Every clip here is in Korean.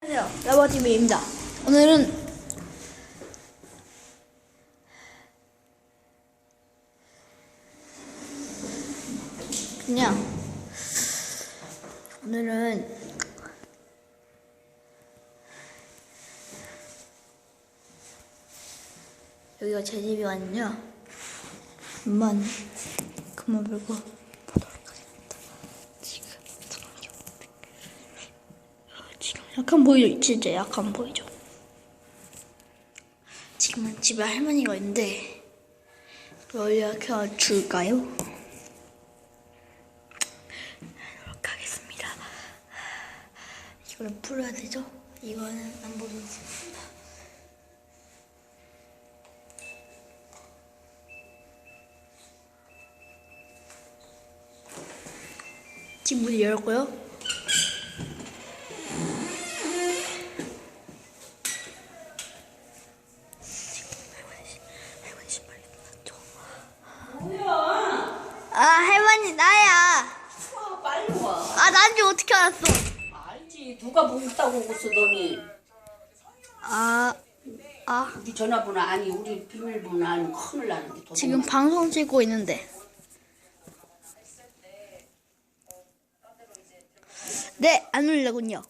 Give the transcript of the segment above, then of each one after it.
안녕하세요. 라버TV입니다. 오늘은 그냥 오늘은 여기가 제 집이거든요. 한번 그만 불고 보도록 하겠습니다. 지금 잠깐만요. 지금 약간 보이죠? 진짜 약간 보이죠? 지금은 집에 할머니가 있는데 연락 켜줄까요? 하도록 하겠습니다. 이거를 풀어야 되죠? 이거는 안 보겠습니다. 집 문을 열고요. 할머니 신발이 났죠. 아 할머니 나야. 와, 빨리 와. 아 난지 어떻게 알았어? 알지. 누가 묻다고 그랬어, 너니. 아, 아 우리 전화번호 아니, 우리 비밀번호 아니, 큰일 나는데. 도둑 지금 맞아. 방송 찍고 있는데. 네, 안 울려군요.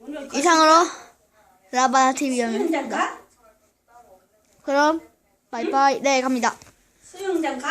오늘 그 이상으로 라바나 TV였습니다. 수영장 가? 그럼 바이바이. 네, 갑니다. 수영장 가?